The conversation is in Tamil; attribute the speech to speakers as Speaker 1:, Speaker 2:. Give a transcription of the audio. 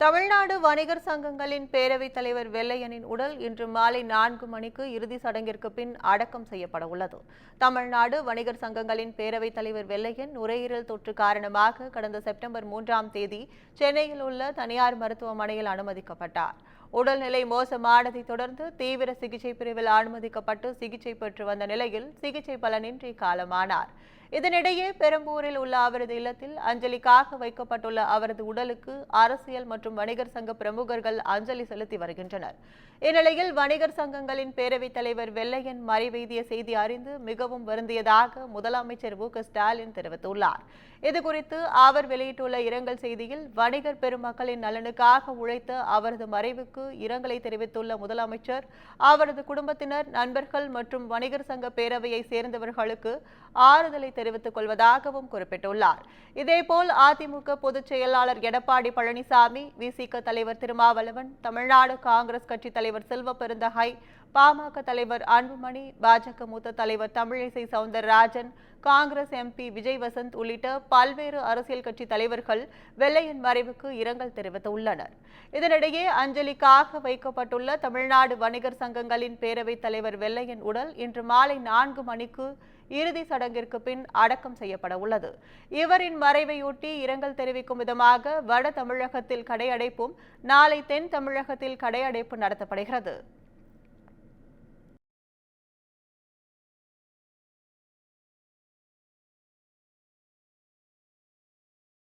Speaker 1: தமிழ்நாடு வணிகர் சங்கங்களின் பேரவைத் தலைவர் வெள்ளையனின் உடல் இன்று மாலை நான்கு மணிக்கு இறுதி சடங்கிற்கு பின் அடக்கம் செய்யப்பட உள்ளது. தமிழ்நாடு வணிகர் சங்கங்களின் பேரவைத் தலைவர் வெள்ளையன் நுரையீரல் தொற்று காரணமாக கடந்த செப்டம்பர் மூன்றாம் தேதி சென்னையில் உள்ள தனியார் மருத்துவமனையில் அனுமதிக்கப்பட்டார். உடல்நிலை மோசமானதை தொடர்ந்து தீவிர சிகிச்சை பிரிவில் அனுமதிக்கப்பட்டு சிகிச்சை பெற்று வந்த நிலையில் சிகிச்சை பலனின்றி காலமானார். இதனிடையே பெரம்பூரில் உள்ள அவரது இல்லத்தில் அஞ்சலிக்காக வைக்கப்பட்டுள்ள அவரது உடலுக்கு அரசியல் மற்றும் வணிகர் சங்க பிரமுகர்கள் அஞ்சலி செலுத்தி வருகின்றனர். இந்நிலையில் வணிகர் சங்கங்களின் பேரவைத் தலைவர் வெள்ளையன் மறைவெய்திய செய்தி அறிந்து மிகவும் வருந்தியதாக முதலமைச்சர் மு ஸ்டாலின் தெரிவித்துள்ளார். இதுகுறித்து அவர் வெளியிட்டுள்ள இரங்கல் செய்தியில் வணிகர் பெருமக்களின் நலனுக்காக உழைத்த அவரது மறைவுக்கு இரங்கலை தெரிவித்துள்ள முதலமைச்சர் அவரது குடும்பத்தினர் நண்பர்கள் மற்றும் வணிகர் சங்க பேரவையை சேர்ந்தவர்களுக்கு ஆறுதலை தெரிவித்துக் கொள்வதாகவும் குறிப்பிட்டுள்ளார். இதேபோல் அதிமுக பொதுச் செயலாளர் எடப்பாடி பழனிசாமி விசிக தலைவர் திருமாவளவன் தமிழ்நாடு காங்கிரஸ் கட்சி தலைவர் செல்வ பெருந்தகை பாமக தலைவர் அன்புமணி பாஜக மூத்த தலைவர் தமிழிசை சவுந்தரராஜன் காங்கிரஸ் எம்பி விஜய் வசந்த் உள்ளிட்ட பல்வேறு அரசியல் கட்சி தலைவர்கள் வெள்ளையன் மறைவுக்கு இரங்கல் தெரிவித்துள்ளனர். இதனிடையே அஞ்சலிக்காக வைக்கப்பட்டுள்ள தமிழ்நாடு வணிகர் சங்கங்களின் பேரவைத் தலைவர் வெள்ளையன் உடல் இன்று மாலை நான்கு மணிக்கு இறுதி சடங்கிற்கு பின் அடக்கம் செய்யப்பட உள்ளது. இவரின் மறைவையொட்டி இரங்கல் தெரிவிக்கும் விதமாக வட தமிழகத்தில் கடையடைப்பும் நாளை தென் தமிழகத்தில் கடையடைப்பு நடத்தப்படுகிறது.